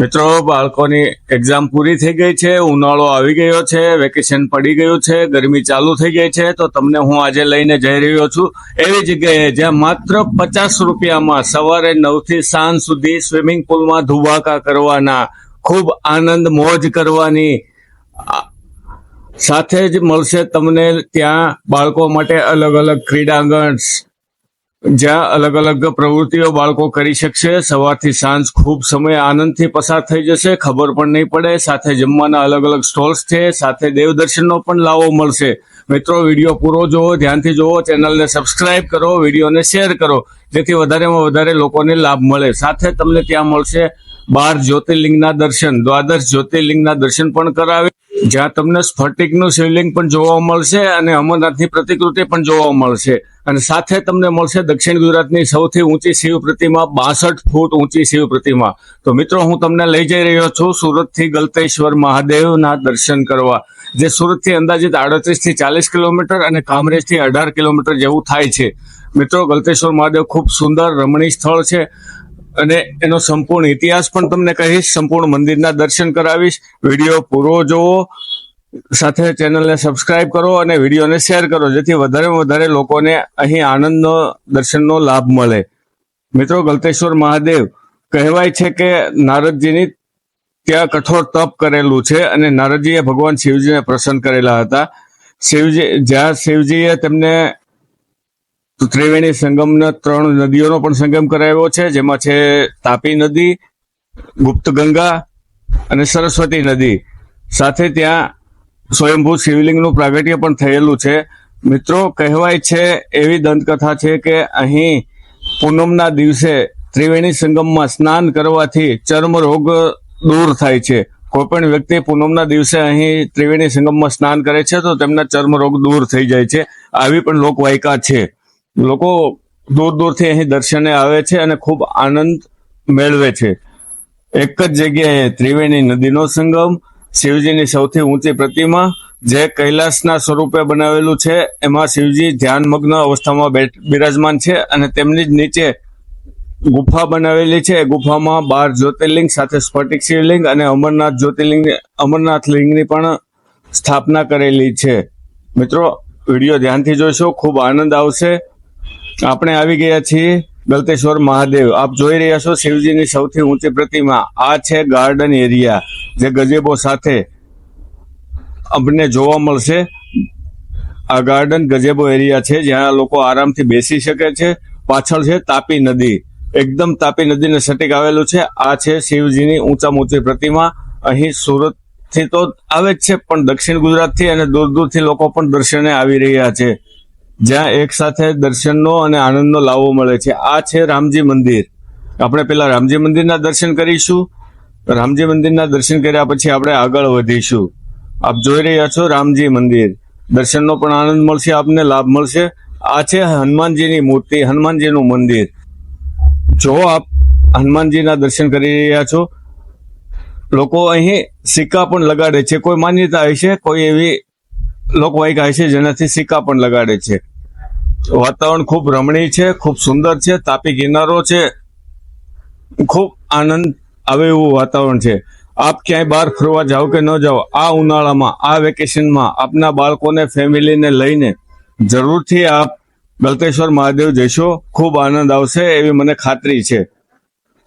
મિત્રો, બાળકોની એક્ઝામ પૂરી થઈ ગઈ છે, ઉનાળો આવી ગયો છે વેકેશન પડી ગયું છે, ગરમી ચાલુ થઈ ગઈ છે, તો તમને હું આજે લઈને જઈ રહ્યો છું. એવી જગ્યાએ જ્યાં માત્ર પચાસ રૂપિયામાં સવારે નવથી સાંજ સુધી સ્વિમિંગ પુલમાં ધુવાકા કરવાના, ખૂબ આનંદ, મોજ કરવાની સાથે જ મળશે તમને ત્યાં બાળકો માટે અલગ અલગ ક્રીડાંગણ જ્યાં અલગ અલગ પ્રવૃત્તિઓ બાળકો કરી શકશે. સવારથી સાંજ ખૂબ સમય આનંદથી પસાર થઈ જશે. ખબર પણ નહીં પડે. સાથે જમવાના અલગ અલગ સ્ટોલ્સ છે. સાથે દેવદર્શનનો પણ લાવો મળશે. મિત્રો, વીડિયો પૂરો જોવો, ધ્યાનથી જોવો, ચેનલને સબસ્ક્રાઇબ કરો, વિડીયોને શેર કરો. જેથી વધારેમાં વધારે લોકોને લાભ મળે. સાથે તમને ત્યાં મળશે બાર જ્યોતિર્લિંગના દર્શન. દ્વાદશ જ્યોતિર્લિંગના દર્શન પણ કરાવે જ્યાં તમને સ્ફટિકનું શિવલિંગ પણ જોવા મળશે અને અમરનાથની પ્રતિકૃતિ પણ જોવા મળશે. અને સાથે તમને મળશે દક્ષિણ ગુજરાતની સૌથી ઊંચી શિવ પ્રતિમા, બાસઠ ફૂટ ઊંચી શિવ પ્રતિમા. તો મિત્રો, હું તમને લઈ જઈ રહ્યો છું સુરતથી ગલતેશ્વર મહાદેવના દર્શન કરવા, જે સુરતથી અંદાજિત આડત્રીસથી ચાલીસ કિલોમીટર અને કામરેજથી અઢાર કિલોમીટર જેવું થાય છે. મિત્રો, ગલતેશ્વર મહાદેવ ખૂબ સુંદર રમણીય સ્થળ છે. અને એનો સંપૂર્ણ ઇતિહાસ પણ તમને કહીશ. સંપૂર્ણ મંદિરના દર્શન કરાવીશ. વીડિયો પૂરો જોવો. સાથે ચેનલને સબસ્ક્રાઇબ કરો અને વિડીયોને શેર કરો, જેથી વધારેમાં વધારે લોકોને અહીં આનંદનો, દર્શનનો લાભ મળે. મિત્રો, ગલતેશ્વર મહાદેવ, કહેવાય છે કે નારદજીની ત્યાં કઠોર તપ કરેલું છે અને નારદજીએ ભગવાન શિવજીને પ્રસન્ન કરેલા હતા. શિવજી, જ્યાં શિવજીએ તેમને ત્રિવેણી સંગમના ત્રણ નદીઓનો પણ સંગમ કરાવ્યો છે, જેમાં છે તાપી નદી, ગુપ્ત ગંગા અને સરસ્વતી નદી. સાથે ત્યાં સ્વયંભૂ શિવલિંગનું પ્રાગટ્ય પણ થયેલું છે. મિત્રો, કહેવાય છે એવી દંતકથા છે કે અહીં પૂનમના દિવસે ત્રિવેણી સંગમમાં સ્નાન કરવાથી ચર્મરોગ દૂર થાય છે. કોઈ પણ વ્યક્તિ પૂનમના દિવસે અહીં ત્રિવેણી સંગમમાં સ્નાન કરે છે તો તેમના ચર્મરોગ દૂર થઈ જાય છે. આવી પણ લોકવાયકા છે. લોકો દૂર દૂરથી અહીં દર્શને આવે છે અને ખૂબ આનંદ મેળવે છે. એક જ જગ્યાએ ત્રિવેણી નદીનો સંગમ, શિવજીની સૌથી ઊંચી પ્રતિમા જે કૈલાસના સ્વરૂપે બનાવેલું છે, એમાં શિવજી ધ્યાનમગ્ન અવસ્થામાં બિરાજમાન છે અને તેમની જ નીચે ગુફા બનાવેલી છે. એ ગુફામાં બાર જ્યોતિર્લિંગ, સાથે સ્ફટિક શિવલિંગ અને અમરનાથ જ્યોતિર્લિંગ, અમરનાથ લિંગની પણ સ્થાપના કરેલી છે. મિત્રો, વીડિયો ધ્યાનથી જોઈશો ખૂબ આનંદ આવશે. આપણે આવી ગયા છીએ ગલતેશ્વર મહાદેવ. આપ જોઈ રહ્યા છો શિવજીની સૌથી ઊંચી પ્રતિમા. આ છે ગાર્ડન એરિયા જે ગજેબો સાથે અમને જોવા મળશે. આ ગાર્ડન ગજેબો એરિયા છે, જ્યાં લોકો આરામથી બેસી શકે છે. પાછળ છે તાપી નદી. એકદમ તાપી નદીને સટીક આવેલું છે. આ છે શિવજીની ઊંચામાં ઊંચી પ્રતિમા. અહીં સુરતથી તો આવે જ છે, પણ દક્ષિણ ગુજરાતથી અને દૂર દૂરથી લોકો પણ દર્શને આવી રહ્યા છે. જ્યાં એક સાથે દર્શનનો અને આનંદનો લાવો મળે છે. આ છે રામજી મંદિર. આપણે પેલા રામજી મંદિરના દર્શન કરીશું. રામજી મંદિરના દર્શન કર્યા પછી આપણે આગળ વધીશું. આપ જોઈ રહ્યા છો રામજી મંદિર. દર્શનનો પણ આનંદ મળશે, આપને લાભ મળશે. આ છે હનુમાનજીની મૂર્તિ, હનુમાનજીનું મંદિર. જો આપ હનુમાનજીના દર્શન કરી રહ્યા છો, લોકો અહીં સિક્કા પણ લગાડે છે. કોઈ માન્યતા હશે? કોઈ એવી લોકવાયકા છે, જેનાથી સિક્કા પણ લગાડે છે. વાતાવરણ ખૂબ રમણીય છે, ખૂબ સુંદર છે, તાપી કિનારો છે. ખૂબ આનંદ આવે એવું વાતાવરણ છે. આપ ક્યાંય બહાર ફરવા જાઓ કે ન જાઓ, આ ઉનાળામાં, આ વેકેશનમાં આપના બાળકોને, ફેમિલીને લઈને જરૂરથી આપ ગલતેશ્વર મહાદેવ જશો. ખૂબ આનંદ આવશે એવી મને ખાતરી છે.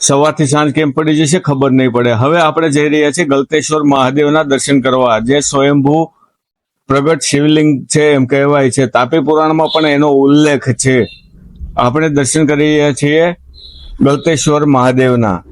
સવારથી સાંજ કેમ પડી જશે ખબર નહીં પડે. હવે આપણે જઈ રહ્યા છીએ ગલતેશ્વર મહાદેવના દર્શન કરવા. જે સ્વયંભૂ પ્રગટ શિવલિંગ છે એમ કહેવાય છે. તાપી પુરાણમાં પણ એનો ઉલ્લેખ છે. આપણે દર્શન કરી રહ્યા છીએ ગલતેશ્વર મહાદેવના.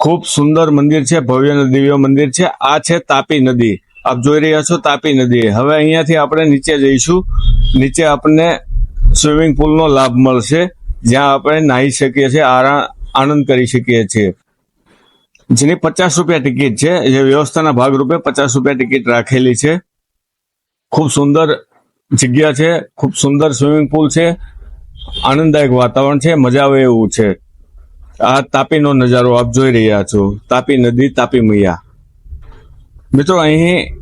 ખૂબ સુંદર મંદિર છે, ભવ્ય દિવ્ય મંદિર છે. આ છે તાપી નદી. આપ જોઈ રહ્યા છો તાપી નદી. હવે અહીંયાથી આપણે નીચે જઈશું. નીચે આપણને સ્વિમિંગ પુલનો લાભ મળશે. જ્યાં આપણે નાહી શકીએ છીએ આનંદ કરી શકીએ છીએ. જેની પચાસ રૂપિયા ટિકિટ છે. જે વ્યવસ્થાના ભાગરૂપે પચાસ રૂપિયા ટિકિટ રાખેલી છે. ખૂબ સુંદર જગ્યા છે, ખૂબ સુંદર સ્વિમિંગ પુલ છે, આનંદદાયક વાતાવરણ છે, મજા આવે એવું છે. આ તાપીનો નજારો આપ જોઈ રહ્યા છો. તાપી નદી, તાપી મૈયા. મિત્રો, અહીં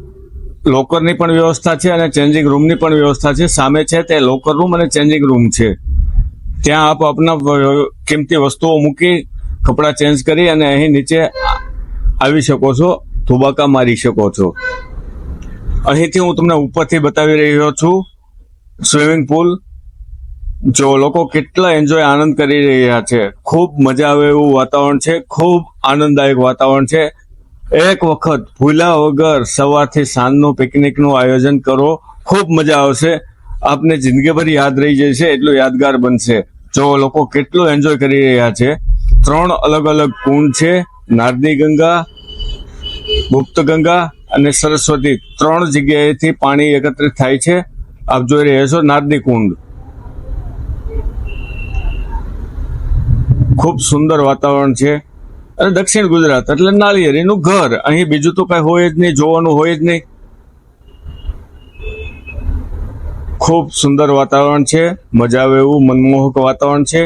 લોકરની પણ વ્યવસ્થા છે અને ચેન્જિંગ રૂમની પણ વ્યવસ્થા છે. સામે છે તે લોકર રૂમ અને ચેન્જિંગ રૂમ છે. ત્યાં આપ આપના કિંમતી વસ્તુઓ મૂકી, કપડાં ચેન્જ કરી અને અહીં નીચે આવી શકો છો, ધુબાકા મારી શકો છો. અહીંથી હું તમને ઉપરથી બતાવી રહ્યો છું. સ્વિમિંગ પુલ જો લોકો કેટલા એન્જોય આનંદ કરી રહ્યા છે. ખૂબ મજા આવે એવું વાતાવરણ છે. ખૂબ આનંદદાયક વાતાવરણ છે. એક વખત ભૂલ્યા વગર સવારથી સાંજનું પિકનિકનું આયોજન કરો. ખૂબ મજા આવશે. આપને જિંદગીભર યાદ રહી જશે, એટલું યાદગાર બનશે. જો લોકો કેટલું એન્જોય કરી રહ્યા છે. ત્રણ અલગ અલગ કુંડ છે. નારદી ગંગા, ગુપ્ત ગંગા અને સરસ્વતી ત્રણ જગ્યાએથી પાણી એકત્રિત થાય છે. આપ જોઈ રહ્યા છો નાદની કુંડ. ખૂબ સુંદર વાતાવરણ છે. અને દક્ષિણ ગુજરાત એટલે નાળિયેરીનું ઘર. અહીં બીજું તો કઈ હોય જ નહીં, જોવાનું હોય જ નહીં. ખૂબ સુંદર વાતાવરણ છે. મજા આવે એવું મનમોહક વાતાવરણ છે.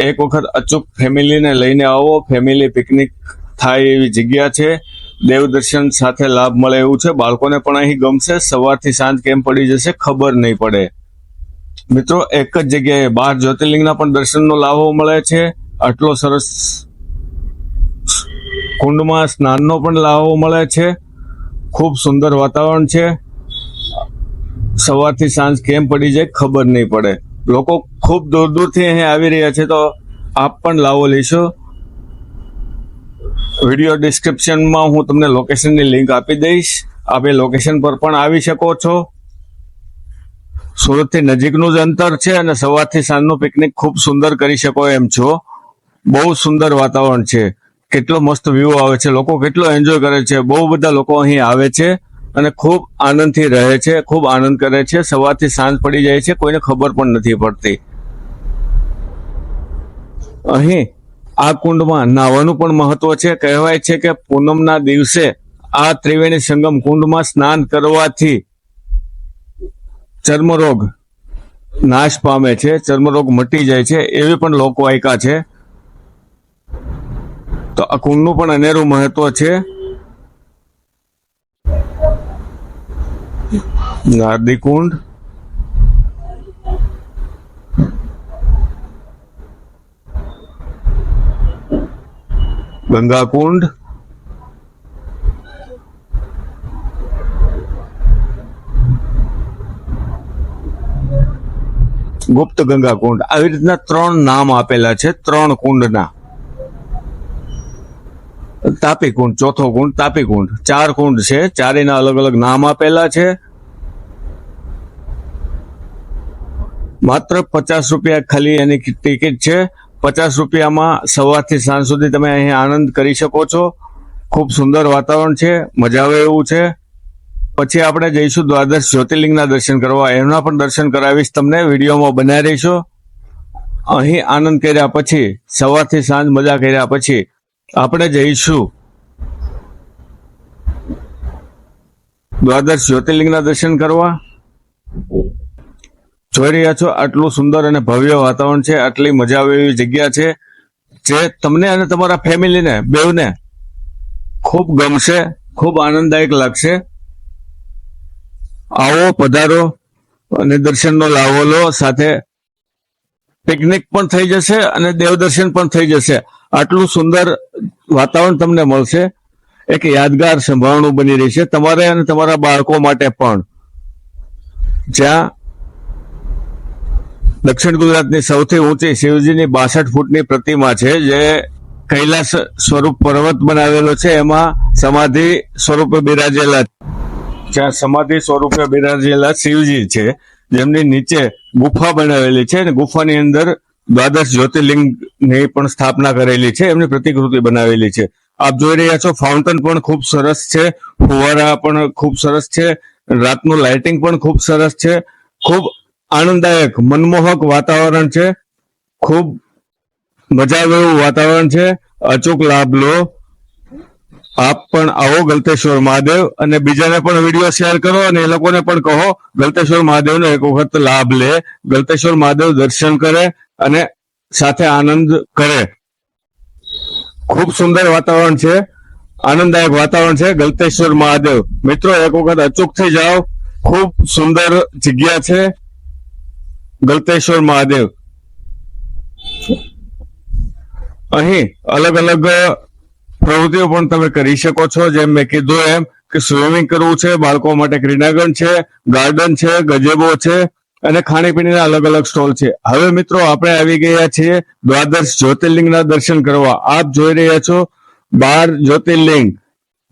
એક વખત અચૂક ફેમિલીને લઈને આવો. ફેમિલી પિકનિક થાય એવી જગ્યા છે. દેવદર્શન સાથે લાભ મળે એવું છે. બાળકોને પણ અહીં ગમશે. સવારથી સાંજ કેમ પડી જશે ખબર નહીં પડે. મિત્રો, એક જ જગ્યાએ બાર જ્યોતિર્લિંગના પણ દર્શનનો લાભો મળે છે. આટલો સરસ કુંડમાં સ્નાનનો પણ લાભો મળે છે. ખૂબ સુંદર વાતાવરણ છે. સવારથી સાંજ કેમ પડી જાય ખબર નહીં પડે. લોકો ખૂબ દૂર દૂરથી અહીં આવી રહ્યા છે તો આપ પણ લાવો લેશો. વીડિયો ડિસ્ક્રિપ્શનમાં હું તમને લોકેશનની લિંક આપી દઈશ. આપ લોકેશન પર પણ આવી શકો છો. સુરતથી નજીકનું જ અંતર છે અને સવારથી સાંજનું પિકનિક ખૂબ સુંદર કરી શકો એમ છો. બહુ સુંદર વાતાવરણ છે. કેટલો મસ્ત વ્યૂ આવે છે. લોકો કેટલો એન્જોય કરે છે. બહુ બધા લોકો અહીં આવે છે અને ખૂબ આનંદથી રહે છે, ખૂબ આનંદ કરે છે. સવારથી સાંજ પડી જાય છે. કોઈને ખબર પણ નથી પડતી. અહીં આ કુંડમાં નાવાનું પણ મહત્વ છે. કહેવાય છે કે પૂનમના દિવસે આ ત્રિવેણી સંગમ કુંડમાં સ્નાન કરવાથી ચર્મરોગ નાશ પામે છે, ચર્મરોગ મટી જાય છે, એવી પણ લોકવાયકા છે. તો આ કુંડનું પણ અનેરું મહત્વ છે. નારદી કુંડ ગંગા કુંડ ગુપ્ત ગંગા કુંડ આવી રીતના ત્રણ નામ આપેલા છે, ત્રણ કુંડના. તાપી કુંડ, ચોથો કુંડ, તાપી કુંડ. ચાર કુંડ છે ચારેના અલગ અલગ નામ આપેલા છે. માત્ર પચાસ રૂપિયા ખાલી એની ટિકિટ છે. પચાસ રૂપિયામાં સવારથી સાંજ સુધી તમે અહીં આનંદ કરી શકો છો. ખૂબ સુંદર વાતાવરણ છે, મજા આવે એવું છે. પછી આપણે જઈશું દ્વાદશ જ્યોતિર્લિંગના દર્શન કરવા. એમના પણ દર્શન કરાવીશ તમને, વિડીયોમાં બનાવી રહીશો અહીં આનંદ કર્યા પછી, સવારથી સાંજ મજા કર્યા પછી, આપણે જઈશું. દ્વાદશ જ્યોતિર્લિંગના દર્શન કરવા. જોઈ રહ્યા છો, આટલું સુંદર અને ભવ્ય વાતાવરણ છે, આટલી મજા આવે એવી જગ્યા છે, જે તમને અને તમારા ફેમિલીને બેવને ખૂબ ગમશે, ખૂબ આનંદદાયક લાગશે. આવો પધારો અને દર્શનનો લાવો લો, સાથે પિકનિક પણ થઈ જશે અને દેવદર્શન પણ થઈ જશે. આટલું સુંદર વાતાવરણ તમને મળશે. એક યાદગાર સંભાવણું બની રહેશે તમારે અને તમારા બાળકો માટે પણ. જ્યાં દક્ષિણ ગુજરાતની સૌથી ઊંચી શિવજીની બાસઠ ફૂટની પ્રતિમા છે, જે કૈલાસ સ્વરૂપ પર્વત બનાવેલો છે. એમાં સમાધિ સ્વરૂપે બિરાજેલા જ્યાં સમાધિ સ્વરૂપે બિરાજેલા શિવજી છે, જેમની નીચે ગુફા બનાવેલી છે અને ગુફાની અંદર દ્વાદશ જ્યોતિર્લિંગની પણ સ્થાપના કરેલી છે, એમની પ્રતિકૃતિ બનાવેલી છે. આપ જોઈ રહ્યા છો, ફાઉન્ટન પણ ખૂબ સરસ છે, ફુવારા પણ ખૂબ સરસ છે, રાતનું લાઇટિંગ પણ ખૂબ સરસ છે. ખૂબ આનંદદાયક, મનમોહક વાતાવરણ છે. ખૂબ મજા આવે એવું વાતાવરણ છે. અચૂક લાભ લો. આપ પણ આવો ગલતેશ્વર મહાદેવ અને બીજાને પણ વીડિયો શેર કરો અને એ લોકોને પણ કહો, ગલતેશ્વર મહાદેવનો એક વખત લાભ લે. ગલતેશ્વર મહાદેવ દર્શન કરે અને સાથે આનંદ કરે. ખૂબ સુંદર વાતાવરણ છે. આનંદદાયક વાતાવરણ છે. ગલતેશ્વર મહાદેવ. મિત્રો, એક વખત અચૂક થઈ જાઓ. ખૂબ સુંદર જગ્યા છે. ગલતેશ્વર મહાદેવ. અહીં અલગ અલગ પ્રવૃત્તિઓ પણ તમે કરી શકો છો, જેમ મેં કીધું એમ કે સ્વિમિંગ કરવું છે, બાળકો માટે ક્રીડાગણ છે ગાર્ડન છે, ગજેબો છે અને ખાણીપીણીના અલગ અલગ સ્ટોલ છે. હવે મિત્રો આપણે આવી ગયા છીએ દ્વાદશ જ્યોતિર્લિંગના દર્શન કરવા. આપ જોઈ રહ્યા છો બાર જ્યોતિર્લિંગ,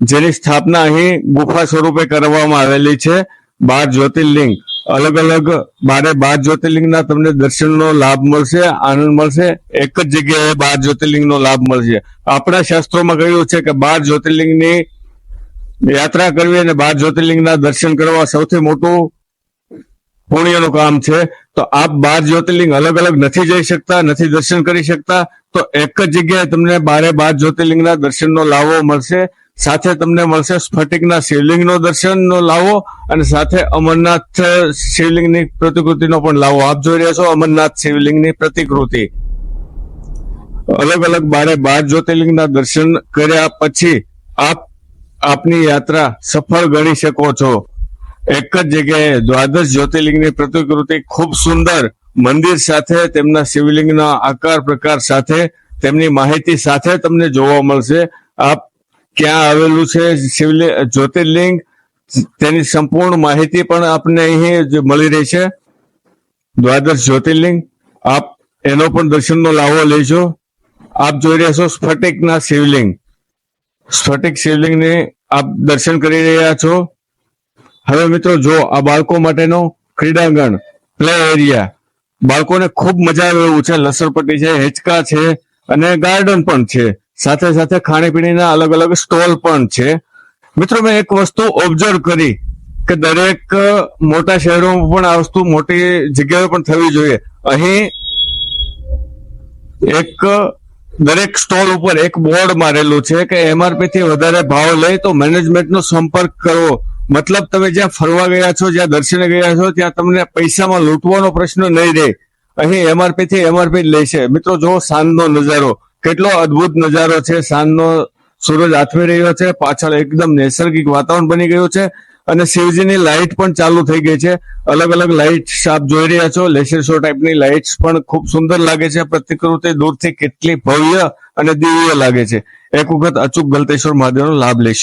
જેની સ્થાપના અહીં ગુફા સ્વરૂપે કરવામાં આવેલી છે. બાર જ્યોતિર્લિંગ. અલગ અલગ બારે બાર જ્યોતિર્લિંગના તમને દર્શનનો લાભ મળશે, આનંદ મળશે. એક જ જગ્યાએ બાર જ્યોતિર્લિંગનો લાભ મળશે. આપણા શાસ્ત્રોમાં કહ્યું છે કે બાર જ્યોતિર્લિંગની યાત્રા કરવી અને બાર જ્યોતિર્લિંગના દર્શન કરવા સૌથી મોટું પુણ્યનું કામ છે. તો આપ બાર જ્યોતિર્લિંગ અલગ અલગ નથી જઈ શકતા, નથી દર્શન કરી શકતા, તો એક જ જગ્યાએ તમને બારે બાર જ્યોતિર્લિંગના દર્શનનો લાવો મળશે. સાથે તમને મળશે સ્ફટિકના શિવલિંગનો દર્શનનો લાવો અને સાથે અમરનાથ શિવલિંગની પ્રતિકૃતિનો પણ લાવો. આપ જોઈ રહ્યા છો અમરનાથ શિવલિંગની પ્રતિકૃતિ. અલગ અલગ બારે બાર જ્યોતિર્લિંગના દર્શન કર્યા પછી આપ આપની યાત્રા સફળ ગણી શકો છો. એક જ જગ્યાએ દ્વાદશ જ્યોતિર્લિંગની પ્રતિકૃતિ ખૂબ સુંદર મંદિર સાથે, તેમના શિવલિંગના આકાર પ્રકાર સાથે, તેમની માહિતી સાથે તમને જોવા મળશે. આપ ક્યાં આવેલું છે? શિવલિંગ, જ્યોતિર્લિંગ, તેની સંપૂર્ણ માહિતી પણ આપને અહીં મળી રહી છે દ્વાદશ જ્યોતિર્લિંગ, આપ એનો પણ દર્શનનો લાવો લેજો. આપ જોઈ રહ્યા છો સ્ફટિકના શિવલિંગ. સ્ફટિક શિવલિંગને આપ દર્શન કરી રહ્યા છો. હવે મિત્રો જો આ બાળકો માટેનો ક્રીડાંગણ, પ્લે એરિયા, બાળકોને ખૂબ મજા આવે એવું છે. લસરપટ્ટી છે, હેચકા છે અને ગાર્ડન પણ છે. સાથે સાથે ખાણીપીણીના અલગ અલગ સ્ટોલ પણ છે. મિત્રો, મેં એક વસ્તુ ઓબ્ઝર્વ કરી કે દરેક મોટા શહેરોમાં પણ આ વસ્તુ મોટી જગ્યાએ પણ થવી જોઈએ. અહીં એક દરેક સ્ટોલ ઉપર એક બોર્ડ મારેલું છે કે એમઆરપી થી વધારે ભાવ લે તો મેનેજમેન્ટનો સંપર્ક કરવો મતલબ, તમે જ્યાં ફરવા ગયા છો, જ્યાં દર્શને ગયા છો, ત્યાં તમને પૈસામાં લૂંટવાનો પ્રશ્ન નહીં રહે. અહીં એમઆરપી થી એમઆરપી છે. મિત્રો જો સાંજનો નજારો. કેટલો અદ્ભુત નજારો છે. સાંજનો સૂરજ આથમી રહ્યો છે. પાછળ એકદમ નૈસર્ગિક વાતાવરણ બની ગયું છે અને શિવજીની લાઇટ પણ ચાલુ થઈ ગઈ છે. અલગ અલગ લાઇટ આપ જોઈ રહ્યા છો. લેસર શો ટાઈપની લાઇટ્સ પણ ખૂબ સુંદર લાગે છે. પ્રતિકૃતિ દૂરથી કેટલી ભવ્ય અને દિવ્ય લાગે છે. એક વખત અચૂક ગલતેશ્વર મહાદેવનો લાભ લેશે.